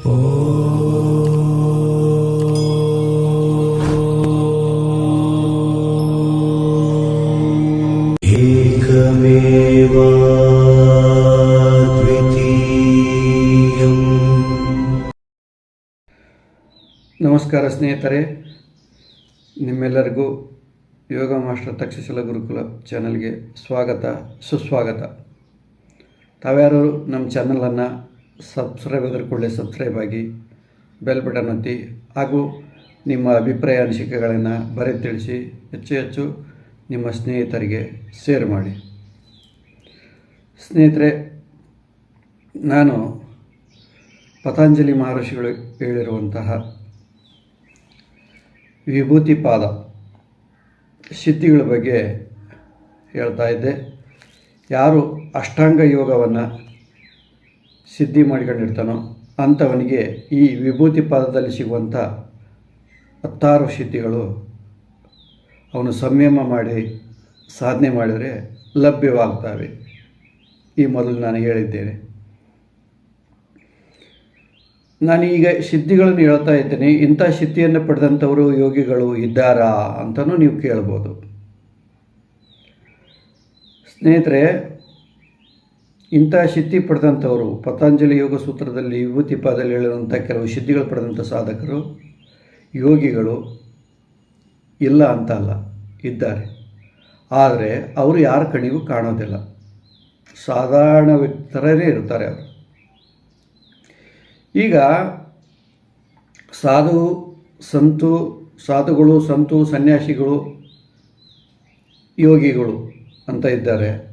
ನಮಸ್ಕಾರ ಸ್ನೇಹಿತರೆ ನಿಮ್ಮೆಲ್ಲರಿಗೂ ಯೋಗ ಮಾಸ್ಟರ್ ತಕ್ಷಶಿಲ ಗುರುಕುಲ ಚಾನಲ್ಗೆ ಸ್ವಾಗತ ಸುಸ್ವಾಗತ. ತಾವ್ಯಾರು ನಮ್ಮ ಚಾನಲನ್ನು ಸಬ್ಸ್ಕ್ರೈಬ್ ಆದರೆ ಕೂಡಲೇ ಸಬ್ಸ್ಕ್ರೈಬ್ ಆಗಿ ಬೆಲ್ ಬಟನ್ ಒತ್ತಿ. ಹಾಗೂ ನಿಮ್ಮ ಅಭಿಪ್ರಾಯ, ಅನಿಸಿಕೆಗಳನ್ನು ಬರೆ ತಿಳಿಸಿ ಹೆಚ್ಚು ಹೆಚ್ಚು ನಿಮ್ಮ ಸ್ನೇಹಿತರಿಗೆ ಶೇರ್ ಮಾಡಿ. ಸ್ನೇಹಿತರೆ, ನಾನು ಪತಂಜಲಿ ಮಹರ್ಷಿಗಳು ಹೇಳಿರುವಂತಹ ವಿಭೂತಿ ಪಾದ ಸಿದ್ಧಿಗಳ ಬಗ್ಗೆ ಹೇಳ್ತಾ ಇದ್ದೆ. ಯಾರು ಅಷ್ಟಾಂಗ ಯೋಗವನ್ನು ಸಿದ್ಧಿ ಮಾಡಿಕೊಂಡಿರ್ತಾನೋ ಅಂಥವನಿಗೆ ಈ ವಿಭೂತಿ ಪಾದದಲ್ಲಿ ಸಿಗುವಂಥ ಹತ್ತಾರು ಸಿದ್ಧಿಗಳು ಅವನು ಸಂಯಮ ಮಾಡಿ, ಸಾಧನೆ ಮಾಡಿದರೆ ಲಭ್ಯವಾಗ್ತವೆ. ಈ ಮೊದಲು ನಾನು ಹೇಳಿದ್ದೇನೆ. ನಾನೀಗ ಸಿದ್ಧಿಗಳನ್ನು ಹೇಳ್ತಾ ಇದ್ದೇನೆ. ಇಂಥ ಸಿದ್ಧಿಯನ್ನು ಪಡೆದಂಥವರು ಯೋಗಿಗಳು ಇದ್ದಾರಾ ಅಂತಲೂ ನೀವು ಕೇಳ್ಬೋದು. ಸ್ನೇಹಿತರೆ ಇಂಥ ಸಿದ್ಧಿ ಪಡೆದಂಥವರು ಪತಂಜಲಿ ಯೋಗ ಸೂತ್ರದಲ್ಲಿ ವಿಭೂತಿ ಪಾದಲ್ಲಿ ಹೇಳಿದಂಥ ಕೆಲವು ಸಿದ್ಧಿಗಳು ಪಡೆದಂಥ ಸಾಧಕರು, ಯೋಗಿಗಳು ಇಲ್ಲ ಅಂತ ಅಲ್ಲ, ಇದ್ದಾರೆ. ಆದರೆ ಅವರು ಯಾರ ಕಣಿಗೂ ಕಾಣೋದಿಲ್ಲ. ಸಾಧಾರಣ ವ್ಯಕ್ತರೇ ಇರ್ತಾರೆ ಅವರು. ಈಗ ಸಾಧು, ಸಂತು, ಸಾಧುಗಳು, ಸಂತು, ಸನ್ಯಾಸಿಗಳು, ಯೋಗಿಗಳು ಅಂತ ಇದ್ದಾರೆ.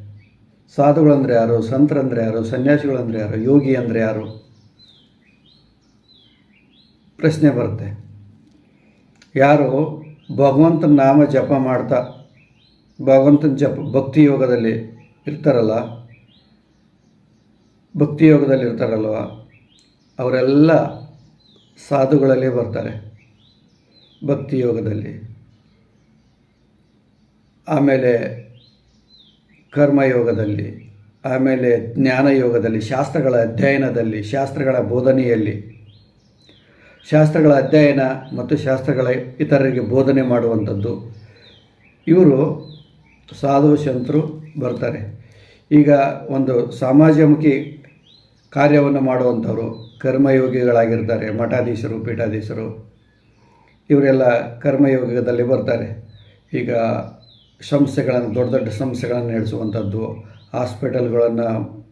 ಸಾಧುಗಳಂದರೆ ಯಾರು? ಸಂತರಂದರೆ ಯಾರು? ಸನ್ಯಾಸಿಗಳಂದರೆ ಯಾರು? ಯೋಗಿ ಅಂದರೆ ಯಾರು? ಪ್ರಶ್ನೆ ಬರುತ್ತೆ. ಯಾರು? ಭಗವಂತನ ನಾಮ ಜಪ ಮಾಡ್ತಾ, ಭಗವಂತನ ಜಪ, ಭಕ್ತಿ ಯೋಗದಲ್ಲಿ ಇರ್ತಾರಲ್ಲ, ಭಕ್ತಿ ಯೋಗದಲ್ಲಿ ಇರ್ತಾರಲ್ವ, ಅವರೆಲ್ಲ ಸಾಧುಗಳಲ್ಲೇ ಬರ್ತಾರೆ ಭಕ್ತಿ ಯೋಗದಲ್ಲಿ. ಆಮೇಲೆ ಕರ್ಮಯೋಗದಲ್ಲಿ, ಆಮೇಲೆ ಜ್ಞಾನ ಯೋಗದಲ್ಲಿ ಶಾಸ್ತ್ರಗಳ ಅಧ್ಯಯನದಲ್ಲಿ, ಶಾಸ್ತ್ರಗಳ ಬೋಧನೆಯಲ್ಲಿ, ಶಾಸ್ತ್ರಗಳ ಅಧ್ಯಯನ ಮತ್ತು ಶಾಸ್ತ್ರಗಳ ಇತರರಿಗೆ ಬೋಧನೆ ಮಾಡುವಂಥದ್ದು. ಇವರು ಸಾಧು ಸಂತರು ಬರ್ತಾರೆ. ಈಗ ಒಂದು ಸಮಾಜಮುಖಿ ಕಾರ್ಯವನ್ನು ಮಾಡುವಂಥವರು ಕರ್ಮಯೋಗಿಗಳಾಗಿರ್ತಾರೆ, ಮಠಾಧೀಶರು, ಪೀಠಾಧೀಶರು, ಇವರೆಲ್ಲ ಕರ್ಮಯೋಗದಲ್ಲಿ ಬರ್ತಾರೆ. ಈಗ ಸಂಸ್ಥೆಗಳನ್ನು ದೊಡ್ಡ ದೊಡ್ಡ ಸಂಸ್ಥೆಗಳನ್ನು ನಡೆಸುವಂಥದ್ದು, ಹಾಸ್ಪಿಟಲ್ಗಳನ್ನು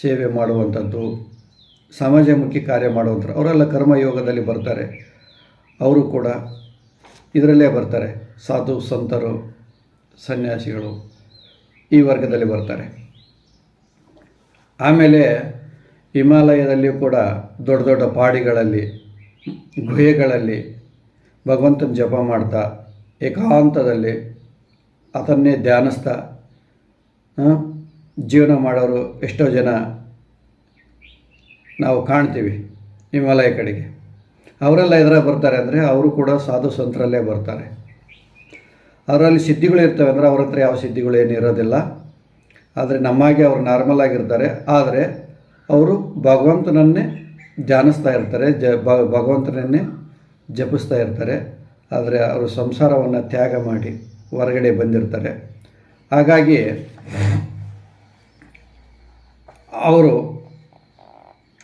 ಸೇವೆ ಮಾಡುವಂಥದ್ದು, ಸಮಾಜಮುಖಿ ಕಾರ್ಯ ಮಾಡುವಂಥದ್ದು, ಅವರೆಲ್ಲ ಕರ್ಮಯೋಗದಲ್ಲಿ ಬರ್ತಾರೆ. ಅವರು ಕೂಡ ಇದರಲ್ಲೇ ಬರ್ತಾರೆ. ಸಾಧು, ಸಂತರು, ಸನ್ಯಾಸಿಗಳು ಈ ವರ್ಗದಲ್ಲಿ ಬರ್ತಾರೆ. ಆಮೇಲೆ ಹಿಮಾಲಯದಲ್ಲಿಯೂ ಕೂಡ ದೊಡ್ಡ ದೊಡ್ಡ ಪಾಡಿಗಳಲ್ಲಿ, ಗುಹೆಗಳಲ್ಲಿ ಭಗವಂತನ ಜಪ ಮಾಡ್ತಾ ಏಕಾಂತದಲ್ಲಿ ಅದನ್ನೇ ಧ್ಯಾನಿಸ್ತಾ ಜೀವನ ಮಾಡೋರು ಎಷ್ಟೋ ಜನ ನಾವು ಕಾಣ್ತೀವಿ ಹಿಮಾಲಯ ಕಡೆಗೆ. ಅವರೆಲ್ಲ ಇದರ ಬರ್ತಾರೆ ಅಂದರೆ ಅವರು ಕೂಡ ಸಾಧು ಸಂತರಲ್ಲೇ ಬರ್ತಾರೆ. ಅವರಲ್ಲಿ ಸಿದ್ಧಿಗಳು ಇರ್ತವೆ ಅಂದರೆ ಅವ್ರ ಹತ್ರ ಯಾವ ಸಿದ್ಧಿಗಳು ಏನು ಇರೋದಿಲ್ಲ. ಆದರೆ ನಮ್ಮಾಗೆ ಅವರು ನಾರ್ಮಲ್ ಆಗಿರ್ತಾರೆ. ಆದರೆ ಅವರು ಭಗವಂತನನ್ನೇ ಧ್ಯಾನಿಸ್ತಾ ಇರ್ತಾರೆ, ಜ ಭಗವಂತನನ್ನೇ ಜಪಿಸ್ತಾ ಇರ್ತಾರೆ. ಆದರೆ ಅವರು ಸಂಸಾರವನ್ನು ತ್ಯಾಗ ಮಾಡಿ ಹೊರಗಡೆ ಬಂದಿರ್ತಾರೆ. ಹಾಗಾಗಿ ಅವರು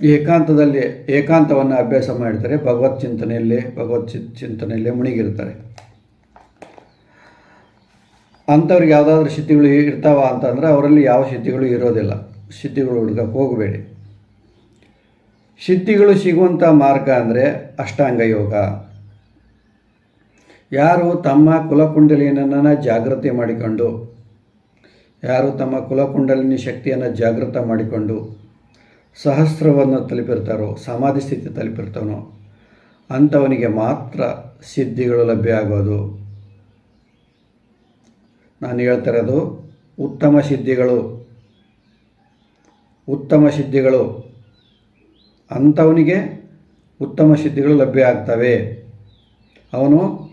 ಏಕಾಂತದಲ್ಲಿ ಏಕಾಂತವನ್ನು ಅಭ್ಯಾಸ ಮಾಡಿರ್ತಾರೆ. ಭಗವತ್ ಚಿಂತನೆಯಲ್ಲಿ ಭಗವತ್ ಚಿಂತನೆಯಲ್ಲಿ ಮುಣಿಗಿರ್ತಾರೆ. ಅಂಥವ್ರಿಗೆ ಯಾವುದಾದ್ರೂ ಸಿದ್ಧಿಗಳು ಇರ್ತಾವ ಅಂತಂದರೆ ಅವರಲ್ಲಿ ಯಾವ ಸಿದ್ಧಿಗಳು ಇರೋದಿಲ್ಲ. ಸಿದ್ಧಿಗಳು ಹುಡ್ಕಕ್ಕೆ ಹೋಗಬೇಡಿ. ಸಿದ್ಧಿಗಳು ಸಿಗುವಂಥ ಮಾರ್ಗ ಅಂದರೆ ಅಷ್ಟಾಂಗ ಯೋಗ. ಯಾರು ತಮ್ಮ ಕುಲಕುಂಡಲಿನನ್ನು ಜಾಗೃತಿ ಮಾಡಿಕೊಂಡು, ಯಾರು ತಮ್ಮ ಕುಲಕುಂಡಲಿನಿ ಶಕ್ತಿಯನ್ನು ಜಾಗೃತ ಮಾಡಿಕೊಂಡು ಸಹಸ್ರವನ್ನು ತಲುಪಿರ್ತಾರೋ, ಸಮಾಧಿ ಸ್ಥಿತಿ ತಲುಪಿರ್ತಾನೋ, ಅಂಥವನಿಗೆ ಮಾತ್ರ ಸಿದ್ಧಿಗಳು ಲಭ್ಯ ಆಗೋದು. ನಾನು ಹೇಳ್ತಿರೋದು ಉತ್ತಮ ಸಿದ್ಧಿಗಳು ಉತ್ತಮ ಸಿದ್ಧಿಗಳು, ಅಂಥವನಿಗೆ ಉತ್ತಮ ಸಿದ್ಧಿಗಳು ಲಭ್ಯ ಆಗ್ತವೆ. ಅವನು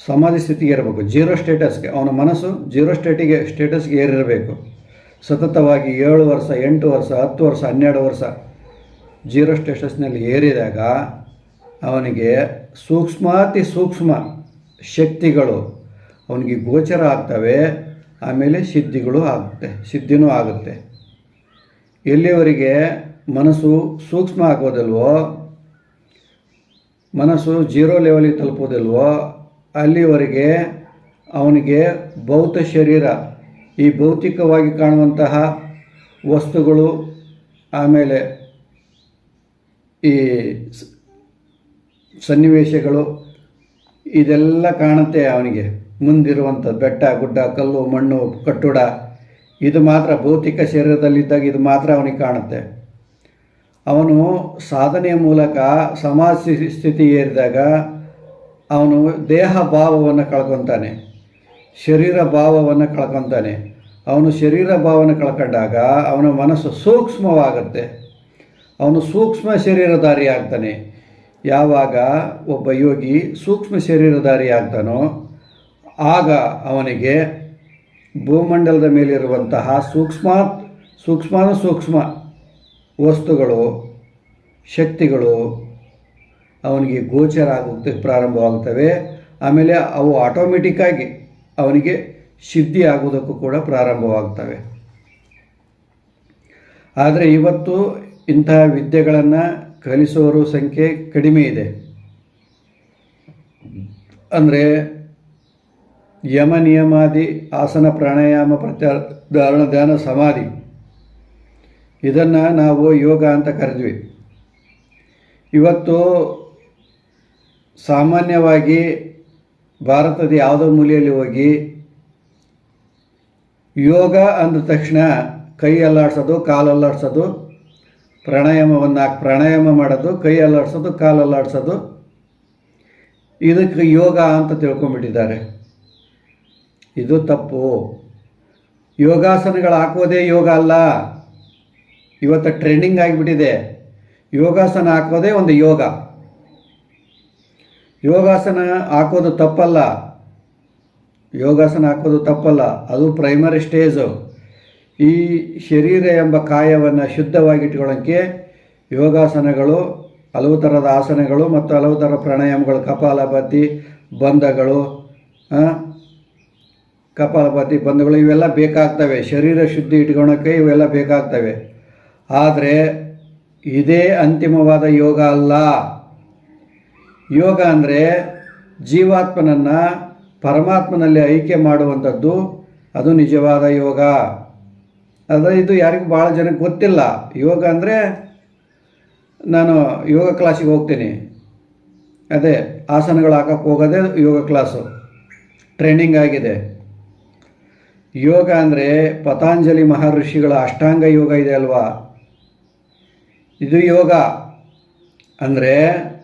ಸಮಾಧಿ ಸ್ಥಿತಿಗೆ ಇರಬೇಕು ಜೀರೋ ಸ್ಟೇಟಸ್ಗೆ ಅವನ ಮನಸ್ಸು ಜೀರೋ ಸ್ಟೇಟಿಗೆ ಸ್ಟೇಟಸ್ಗೆ ಏರಿರಬೇಕು. ಸತತವಾಗಿ ಏಳು ವರ್ಷ, ಎಂಟು ವರ್ಷ, ಹತ್ತು ವರ್ಷ, ಹನ್ನೆರಡು ವರ್ಷ ಜೀರೋ ಸ್ಟೇಟಸ್ನಲ್ಲಿ ಏರಿದಾಗ ಅವನಿಗೆ ಸೂಕ್ಷ್ಮಾತಿ ಸೂಕ್ಷ್ಮ ಶಕ್ತಿಗಳು ಅವನಿಗೆ ಗೋಚರ ಆಗ್ತವೆ. ಆಮೇಲೆ ಸಿದ್ಧಿಗಳು ಆಗುತ್ತೆ, ಸಿದ್ಧಿನೂ ಆಗುತ್ತೆ. ಎಲ್ಲಿಯವರೆಗೆ ಮನಸ್ಸು ಸೂಕ್ಷ್ಮ ಆಗೋದಿಲ್ವೋ, ಮನಸ್ಸು ಜೀರೋ ಲೆವೆಲಿಗೆ ತಲುಪೋದಿಲ್ವೋ ಅಲ್ಲಿವರೆಗೆ ಅವನಿಗೆ ಭೌತ ಶರೀರ, ಈ ಭೌತಿಕವಾಗಿ ಕಾಣುವಂತಹ ವಸ್ತುಗಳು, ಆಮೇಲೆ ಈ ಸನ್ನಿವೇಶಗಳು, ಇದೆಲ್ಲ ಕಾಣುತ್ತೆ ಅವನಿಗೆ. ಮುಂದಿರುವಂಥ ಬೆಟ್ಟ, ಗುಡ್ಡ, ಕಲ್ಲು, ಮಣ್ಣು, ಕಟ್ಟಡ, ಇದು ಮಾತ್ರ ಭೌತಿಕ ಶರೀರದಲ್ಲಿದ್ದಾಗ ಇದು ಮಾತ್ರ ಅವನಿಗೆ ಕಾಣುತ್ತೆ. ಅವನು ಸಾಧನೆಯ ಮೂಲಕ ಸಮಾಜ ಸ್ಥಿ- ಸ್ಥಿತಿ ಏರಿದಾಗ ಅವನು ದೇಹ ಭಾವವನ್ನು ಕಳ್ಕೊತಾನೆ ಶರೀರ ಭಾವವನ್ನು ಕಳ್ಕೊತಾನೆ. ಅವನು ಶರೀರ ಭಾವನ ಕಳ್ಕೊಂಡಾಗ ಅವನ ಮನಸ್ಸು ಸೂಕ್ಷ್ಮವಾಗುತ್ತೆ. ಅವನು ಸೂಕ್ಷ್ಮ ಶರೀರಧಾರಿ ಆಗ್ತಾನೆ ಯಾವಾಗ ಒಬ್ಬ ಯೋಗಿ ಸೂಕ್ಷ್ಮ ಶರೀರಧಾರಿ ಆಗ್ತಾನೋ ಆಗ ಅವನಿಗೆ ಭೂಮಂಡಲದ ಮೇಲಿರುವಂತಹ ಸೂಕ್ಷ್ಮ ಸೂಕ್ಷ್ಮಾನು ಸೂಕ್ಷ್ಮ ವಸ್ತುಗಳು, ಶಕ್ತಿಗಳು ಅವನಿಗೆ ಗೋಚರ ಆಗೋಕ್ಕೆ ಪ್ರಾರಂಭವಾಗ್ತವೆ ಆಮೇಲೆ ಅವು ಆಟೋಮೆಟಿಕ್ಕಾಗಿ ಅವನಿಗೆ ಸಿದ್ಧಿ ಆಗುವುದಕ್ಕೂ ಕೂಡ ಪ್ರಾರಂಭವಾಗ್ತವೆ ಆದರೆ ಇವತ್ತು ಇಂತಹ ವಿದ್ಯೆಗಳನ್ನು ಕಲಿಸುವವರ ಸಂಖ್ಯೆ ಕಡಿಮೆ ಇದೆ. ಅಂದರೆ ಯಮ ನಿಯಮಾದಿ, ಆಸನ ಪ್ರಾಣಾಯಾಮ ಪ್ರತ್ಯಾಧಾರಣ ಧ್ಯಾನ, ಸಮಾಧಿ, ಇದನ್ನು ನಾವು ಯೋಗ ಅಂತ ಕರೆದ್ವಿ. ಇವತ್ತು ಸಾಮಾನ್ಯವಾಗಿ ಭಾರತದ ಯಾವುದೋ ಮೂಲೆಯಲ್ಲಿ ಹೋಗಿ ಯೋಗ ಅಂದ ತಕ್ಷಣ ಕೈ ಅಲ್ಲಾಡ್ಸೋದು, ಕಾಲು ಅಲ್ಲಾಡ್ಸೋದು, ಪ್ರಾಣಾಯಾಮವನ್ನು, ಪ್ರಾಣಾಯಾಮ ಮಾಡೋದು, ಕೈ ಅಲ್ಲಾಡ್ಸೋದು, ಕಾಲು ಇದಕ್ಕೆ ಯೋಗ ಅಂತ ತಿಳ್ಕೊಂಬಿಟ್ಟಿದ್ದಾರೆ ಇದು ತಪ್ಪು. ಯೋಗಾಸನಗಳು ಹಾಕೋದೇ ಯೋಗ ಅಲ್ಲ. ಇವತ್ತು ಟ್ರೆಂಡಿಂಗ್ ಆಗಿಬಿಟ್ಟಿದೆ. ಯೋಗಾಸನ ಹಾಕೋದೇ ಒಂದು ಯೋಗ. ಯೋಗಾಸನ ಹಾಕೋದು ತಪ್ಪಲ್ಲ. ಯೋಗಾಸನ ಹಾಕೋದು ತಪ್ಪಲ್ಲ. ಅದು ಪ್ರೈಮರಿ ಸ್ಟೇಜು ಈ ಶರೀರ ಎಂಬ ಕಾಯವನ್ನು ಶುದ್ಧವಾಗಿಟ್ಕೊಳ್ಳೋಕ್ಕೆ ಯೋಗಾಸನಗಳು, ಹಲವು ಥರದ ಆಸನಗಳು ಮತ್ತು ಹಲವು ಥರ ಪ್ರಾಣಾಯಾಮಗಳು, ಕಪಾಲಭಾತಿ ಬಂಧಗಳು ಕಪಾಲಭಾತಿ ಬಂಧಗಳು ಇವೆಲ್ಲ ಬೇಕಾಗ್ತವೆ. ಶರೀರ ಶುದ್ಧಿ ಇಟ್ಕೊಳಕ್ಕೆ ಇವೆಲ್ಲ ಬೇಕಾಗ್ತವೆ. ಆದರೆ ಇದೇ ಅಂತಿಮವಾದ ಯೋಗ ಅಲ್ಲ. ಯೋಗ ಅಂದರೆ ಜೀವಾತ್ಮನನ್ನು ಪರಮಾತ್ಮನಲ್ಲಿ ಐಕ್ಯ ಮಾಡುವಂಥದ್ದು. ಅದು ನಿಜವಾದ ಯೋಗ. ಅದು ಇದು ಯಾರಿಗೂ ಭಾಳ ಜನಕ್ಕೆ ಗೊತ್ತಿಲ್ಲ. ಯೋಗ ಅಂದರೆ ನಾನು ಯೋಗ ಕ್ಲಾಸಿಗೆ ಹೋಗ್ತೀನಿ. ಅದೇ ಆಸನಗಳು ಹಾಕಕ್ಕೆ ಹೋಗೋದೇ ಯೋಗ ಕ್ಲಾಸು. ಟ್ರೈನಿಂಗ್ ಆಗಿದೆ. ಯೋಗ ಅಂದರೆ ಪತಾಂಜಲಿ ಮಹರ್ಷಿಗಳ ಅಷ್ಟಾಂಗ ಯೋಗ ಇದೆ ಅಲ್ವಾ? ಇದು ಯೋಗ. ಅಂದರೆ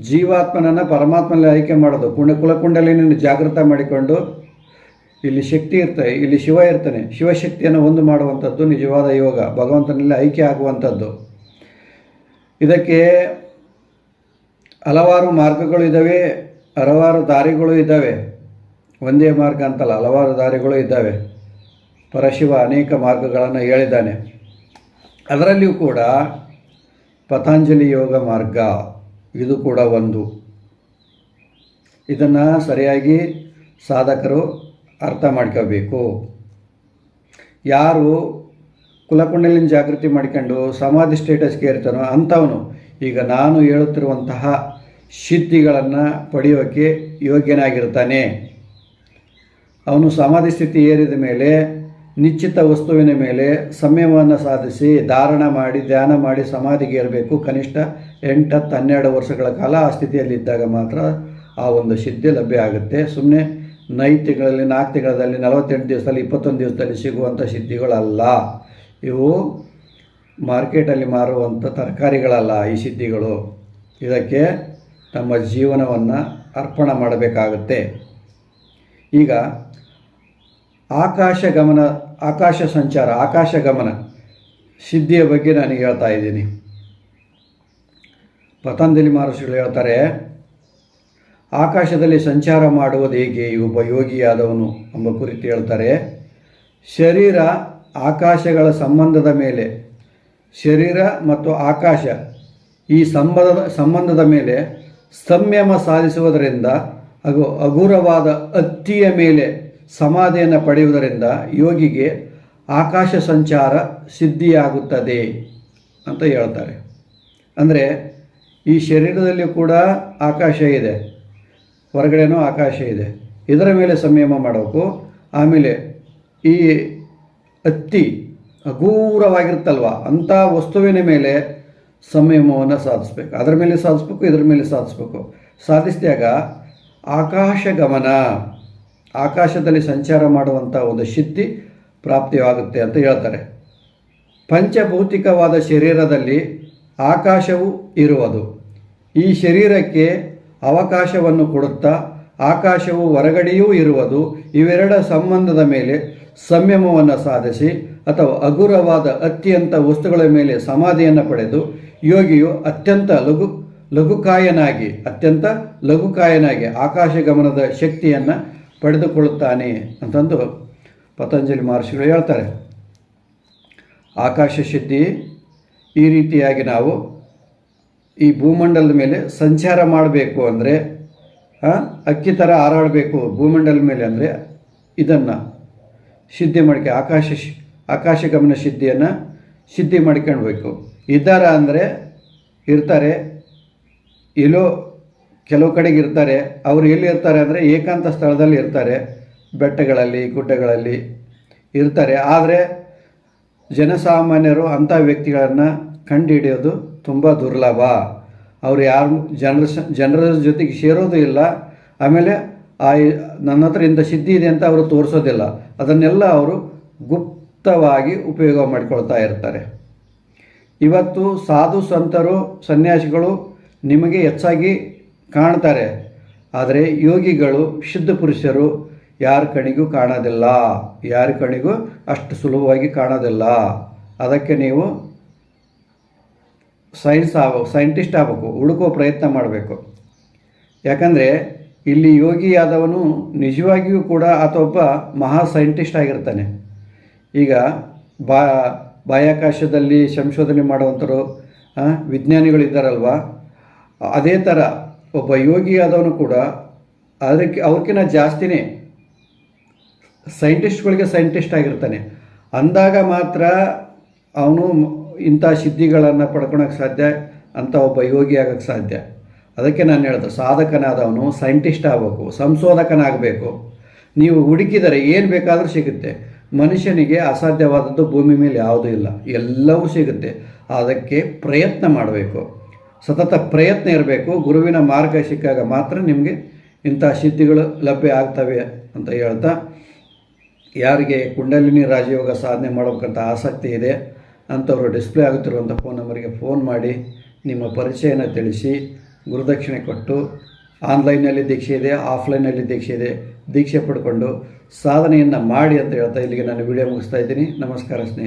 ಜೀವಾತ್ಮನನ್ನು ಪರಮಾತ್ಮನಲ್ಲಿ ಆಯ್ಕೆ ಮಾಡೋದು. ಪುಣ್ಯ ಕುಲಕುಂಡಲಿನ ಜಾಗೃತ ಮಾಡಿಕೊಂಡು ಇಲ್ಲಿ ಶಕ್ತಿ ಇರ್ತದೆ ಇಲ್ಲಿ ಶಿವ ಇರ್ತಾನೆ. ಶಿವಶಕ್ತಿಯನ್ನು ಒಂದು ಮಾಡುವಂಥದ್ದು ನಿಜವಾದ ಯೋಗ. ಭಗವಂತನಲ್ಲಿ ಐಕ್ಯ ಆಗುವಂಥದ್ದು. ಇದಕ್ಕೆ ಹಲವಾರು ಮಾರ್ಗಗಳು ಇದ್ದಾವೆ, ಹಲವಾರು ದಾರಿಗಳು ಇದ್ದಾವೆ. ಒಂದೇ ಮಾರ್ಗ ಅಂತಲ್ಲ, ಹಲವಾರು ದಾರಿಗಳು ಇದ್ದಾವೆ. ಪರಶಿವ ಅನೇಕ ಮಾರ್ಗಗಳನ್ನು ಹೇಳಿದ್ದಾನೆ. ಅದರಲ್ಲಿಯೂ ಕೂಡ ಪತಾಂಜಲಿ ಯೋಗ ಮಾರ್ಗ. ಇದು ಕೂಡ ಒಂದು. ಇದನ್ನು ಸರಿಯಾಗಿ ಸಾಧಕರು ಅರ್ಥ ಮಾಡ್ಕೋಬೇಕು. ಯಾರು ಕುಲಕುಂಡಲಿನ ಜಾಗೃತಿ ಮಾಡ್ಕೊಂಡು ಸಮಾಧಿ ಸ್ಟೇಟಸ್ಗೆ ಇರ್ತಾನೋ ಅಂಥವನು, ಈಗ ನಾನು ಹೇಳುತ್ತಿರುವಂತಹ ಸಿದ್ಧಿಗಳನ್ನು ಪಡೆಯೋಕ್ಕೆ ಯೋಗ್ಯನಾಗಿರ್ತಾನೆ. ಅವನು ಸಮಾಧಿ ಸ್ಥಿತಿ ಏರಿದ ಮೇಲೆ ನಿಶ್ಚಿತ ವಸ್ತುವಿನ ಮೇಲೆ ಸಮಯವನ್ನು ಸಾಧಿಸಿ ಧಾರಣ ಮಾಡಿ, ಧ್ಯಾನ ಮಾಡಿ ಸಮಾಧಿಗೆ ಇರಬೇಕು ಕನಿಷ್ಠ ಎಂಟು ಹತ್ತು ಹನ್ನೆರಡು ವರ್ಷಗಳ ಕಾಲ ಆ ಸ್ಥಿತಿಯಲ್ಲಿದ್ದಾಗ ಮಾತ್ರ ಆ ಒಂದು ಸಿದ್ಧಿ ಲಭ್ಯ ಆಗುತ್ತೆ. ಸುಮ್ಮನೆ ನೈದು ತಿಂಗಳಲ್ಲಿ, ನಾಲ್ಕು ತಿಂಗಳಲ್ಲಿ, ನಲವತ್ತೆಂಟು ದಿವಸದಲ್ಲಿ, ಇಪ್ಪತ್ತೊಂದು ದಿವಸದಲ್ಲಿ ಸಿಗುವಂಥ ಸಿದ್ಧಿಗಳಲ್ಲ. ಇವು ಮಾರ್ಕೆಟಲ್ಲಿ ಮಾರುವಂಥ ತರಕಾರಿಗಳಲ್ಲ ಈ ಸಿದ್ಧಿಗಳು. ಇದಕ್ಕೆ ತಮ್ಮ ಜೀವನವನ್ನು ಅರ್ಪಣೆ ಮಾಡಬೇಕಾಗುತ್ತೆ. ಈಗ ಆಕಾಶ ಗಮನ, ಆಕಾಶ ಸಂಚಾರ, ಆಕಾಶ ಗಮನ ಸಿದ್ಧಿಯ ಬಗ್ಗೆ ನಾನು ಹೇಳ್ತಾ ಇದ್ದೀನಿ. ಪತಂಜಲಿ ಮಹರ್ಷಿಗಳು ಹೇಳ್ತಾರೆ, ಆಕಾಶದಲ್ಲಿ ಸಂಚಾರ ಮಾಡುವುದು ಹೇಗೆ? ಒಬ್ಬ ಯೋಗಿಯಾದವನು ಎಂಬ ಕುರಿತು ಹೇಳ್ತಾರೆ, ಶರೀರ ಆಕಾಶಗಳ ಸಂಬಂಧದ ಮೇಲೆ, ಶರೀರ ಮತ್ತು ಆಕಾಶ ಈ ಸಂಬಂಧದ ಸಂಬಂಧದ ಮೇಲೆ ಸಂಯಮ ಸಾಧಿಸುವುದರಿಂದ ಹಾಗೂ ಹಗುರವಾದ ಅತ್ತಿಯ ಮೇಲೆ ಸಮಾಧಿಯನ್ನು ಪಡೆಯುವುದರಿಂದ ಯೋಗಿಗೆ ಆಕಾಶ ಸಂಚಾರ ಸಿದ್ಧಿಯಾಗುತ್ತದೆ ಅಂತ ಹೇಳ್ತಾರೆ. ಅಂದರೆ ಈ ಶರೀರದಲ್ಲಿ ಕೂಡ ಆಕಾಶ ಇದೆ, ಹೊರಗಡೆನೂ ಆಕಾಶ ಇದೆ. ಇದರ ಮೇಲೆ ಸಂಯಮ ಮಾಡಬೇಕು. ಆಮೇಲೆ ಈ ಅತ್ತಿ ಹಗೂರವಾಗಿರುತ್ತಲ್ವ ಅಂಥ ವಸ್ತುವಿನ ಮೇಲೆ ಸಂಯಮವನ್ನು ಸಾಧಿಸ್ಬೇಕು. ಅದರ ಮೇಲೆ ಸಾಧಿಸ್ಬೇಕು, ಇದರ ಮೇಲೆ ಸಾಧಿಸ್ಬೇಕು. ಸಾಧಿಸಿದಾಗ ಆಕಾಶ ಗಮನ. ಆಕಾಶದಲ್ಲಿ ಸಂಚಾರ ಮಾಡುವಂಥ ಒಂದು ಸಿದ್ಧಿ ಪ್ರಾಪ್ತಿಯಾಗುತ್ತೆ ಅಂತ ಹೇಳ್ತಾರೆ. ಪಂಚಭೌತಿಕವಾದ ಶರೀರದಲ್ಲಿ ಆಕಾಶವು ಇರುವುದು. ಈ ಶರೀರಕ್ಕೆ ಅವಕಾಶವನ್ನು ಕೊಡುತ್ತಾ ಆಕಾಶವು ಹೊರಗಡೆಯೂ ಇರುವುದು. ಇವೆರಡ ಸಂಬಂಧದ ಮೇಲೆ ಸಂಯಮವನ್ನು ಸಾಧಿಸಿ ಅಥವಾ ಹಗುರವಾದ ಅತ್ಯಂತ ವಸ್ತುಗಳ ಮೇಲೆ ಸಮಾಧಿಯನ್ನು ಪಡೆದು ಯೋಗಿಯು ಅತ್ಯಂತ ಲಘು, ಲಘುಕಾಯನಾಗಿ, ಅತ್ಯಂತ ಲಘುಕಾಯನಾಗಿ ಆಕಾಶ ಗಮನದ ಶಕ್ತಿಯನ್ನು ಪಡೆದುಕೊಳ್ಳುತ್ತಾನೆ ಅಂತಂದು ಪತಂಜಲಿ ಮಹರ್ಷಿಗಳು ಹೇಳ್ತಾರೆ. ಆಕಾಶ ಸಿದ್ಧಿ ಈ ರೀತಿಯಾಗಿ ನಾವು ಈ ಭೂಮಂಡಲದ ಮೇಲೆ ಸಂಚಾರ ಮಾಡಬೇಕು ಅಂದರೆ ಅಕ್ಕಿ ಥರ ಹಾರಾಡಬೇಕು ಭೂಮಂಡಲದ ಮೇಲೆ ಅಂದರೆ ಇದನ್ನು ಸಿದ್ಧಿ ಮಾಡ್ಕೆ, ಆಕಾಶ ಆಕಾಶ ಗಮನ ಸಿದ್ಧಿಯನ್ನು ಸಿದ್ಧಿ ಮಾಡ್ಕೊಳ್ಬೇಕು ಇದ್ದಾರ ಅಂದರೆ ಇರ್ತಾರೆ ಎಲ್ಲೋ ಕೆಲವು ಕಡೆಗೆ ಇರ್ತಾರೆ, ಅವರು ಎಲ್ಲಿ ಇರ್ತಾರೆ ಅಂದರೆ ಏಕಾಂತ ಸ್ಥಳದಲ್ಲಿ ಇರ್ತಾರೆ, ಬೆಟ್ಟಗಳಲ್ಲಿ, ಗುಡ್ಡಗಳಲ್ಲಿ ಇರ್ತಾರೆ. ಆದರೆ ಜನಸಾಮಾನ್ಯರು ಅಂಥ ವ್ಯಕ್ತಿಗಳನ್ನು ಕಂಡುಹಿಡಿಯೋದು ತುಂಬ ದುರ್ಲಭ. ಅವರು ಯಾರು, ಜನರ ಜನರ ಜೊತೆಗೆ ಸೇರೋದು ಇಲ್ಲ. ಆಮೇಲೆ ಆ ನನ್ನ ಹತ್ರ ಇಂಥ ಸಿದ್ಧಿ ಇದೆ ಅಂತ ಅವರು ತೋರಿಸೋದಿಲ್ಲ. ಅದನ್ನೆಲ್ಲ ಅವರು ಗುಪ್ತವಾಗಿ ಉಪಯೋಗ ಮಾಡಿಕೊಳ್ತಾ ಇರ್ತಾರೆ. ಇವತ್ತು ಸಾಧು ಸಂತರು, ಸನ್ಯಾಸಿಗಳು ನಿಮಗೆ ಹೆಚ್ಚಾಗಿ ಕಾಣ್ತಾರೆ. ಆದರೆ ಯೋಗಿಗಳು, ಶುದ್ಧ ಪುರುಷರು ಯಾರ ಕಣಿಗೂ ಕಾಣೋದಿಲ್ಲ. ಯಾರ ಕಣಿಗೂ ಅಷ್ಟು ಸುಲಭವಾಗಿ ಕಾಣೋದಿಲ್ಲ. ಅದಕ್ಕೆ ನೀವು ಸೈನ್ಸ್ ಆಗ, ಸೈಂಟಿಸ್ಟ್ ಆಗಬೇಕು ಹುಡುಕೋ ಪ್ರಯತ್ನ ಮಾಡಬೇಕು. ಯಾಕಂದರೆ ಇಲ್ಲಿ ಯೋಗಿಯಾದವನು ನಿಜವಾಗಿಯೂ ಕೂಡ ಆತ ಒಬ್ಬ ಮಹಾ ಸೈಂಟಿಸ್ಟ್ ಆಗಿರ್ತಾನೆ. ಈಗ ಬಾ, ಬಾಹ್ಯಾಕಾಶದಲ್ಲಿ ಸಂಶೋಧನೆ ಮಾಡುವಂಥರು ವಿಜ್ಞಾನಿಗಳು ವಿಜ್ಞಾನಿಗಳಿದ್ದಾರಲ್ವ ಅದೇ ಥರ ಒಬ್ಬ ಯೋಗಿ ಯೋಗಿಯಾದವನು ಕೂಡ ಅದಕ್ಕೆ ಅವ್ರಿಗಿಂತ ಜಾಸ್ತಿನೇ ಸೈಂಟಿಸ್ಟ್ಗಳಿಗೆ ಸೈಂಟಿಸ್ಟ್ ಆಗಿರ್ತಾನೆ. ಅಂದಾಗ ಮಾತ್ರ ಅವನು ಇಂಥ ಸಿದ್ಧಿಗಳನ್ನು ಪಡ್ಕೊಳಕ್ಕೆ ಸಾಧ್ಯ, ಅಂತ ಒಬ್ಬ ಯೋಗಿ ಆಗಕ್ಕೆ ಸಾಧ್ಯ. ಅದಕ್ಕೆ ನಾನು ಹೇಳ್ದೆ, ಸಾಧಕನಾದವನು ಸೈಂಟಿಸ್ಟ್ ಆಗಬೇಕು, ಸಂಶೋಧಕನಾಗಬೇಕು. ನೀವು ಹುಡುಕಿದರೆ ಏನು ಬೇಕಾದರೂ ಸಿಗುತ್ತೆ. ಮನುಷ್ಯನಿಗೆ ಅಸಾಧ್ಯವಾದದ್ದು ಭೂಮಿ ಮೇಲೆ ಯಾವುದೂ ಇಲ್ಲ. ಎಲ್ಲವೂ ಸಿಗುತ್ತೆ. ಅದಕ್ಕೆ ಪ್ರಯತ್ನ ಮಾಡಬೇಕು. ಸತತ ಪ್ರಯತ್ನ ಇರಬೇಕು, ಗುರುವಿನ ಮಾರ್ಗ ಸಿಕ್ಕಾಗ ಮಾತ್ರ ನಿಮಗೆ ಇಂಥ ಸಿದ್ಧಿಗಳು ಲಭ್ಯ ಆಗ್ತವೆ ಅಂತ ಹೇಳ್ತಾ, ಯಾರಿಗೆ ಕುಂಡಲಿನಿ ರಾಜಯೋಗ ಸಾಧನೆ ಮಾಡಬೇಕಂತ ಆಸಕ್ತಿ ಇದೆ ಅಂಥವರು ಡಿಸ್ಪ್ಲೇ ಆಗುತ್ತಿರುವಂಥ ಫೋನ್ ನಂಬರಿಗೆ ಫೋನ್ ಮಾಡಿ ನಿಮ್ಮ ಪರಿಚಯನ ತಿಳಿಸಿ, ಗುರುದಕ್ಷಿಣೆ ಕೊಟ್ಟು ಆನ್ಲೈನಲ್ಲಿ ದೀಕ್ಷೆ ಇದೆ ಆಫ್ಲೈನಲ್ಲಿ ದೀಕ್ಷೆ ಇದೆ, ದೀಕ್ಷೆ ಪಡ್ಕೊಂಡು ಸಾಧನೆಯನ್ನು ಮಾಡಿ ಅಂತ ಹೇಳ್ತಾ ಇಲ್ಲಿಗೆ ನಾನು ವಿಡಿಯೋ ಮುಗಿಸ್ತಾ ಇದ್ದೀನಿ. ನಮಸ್ಕಾರ ಸ್ನೇಹಿತರೆ.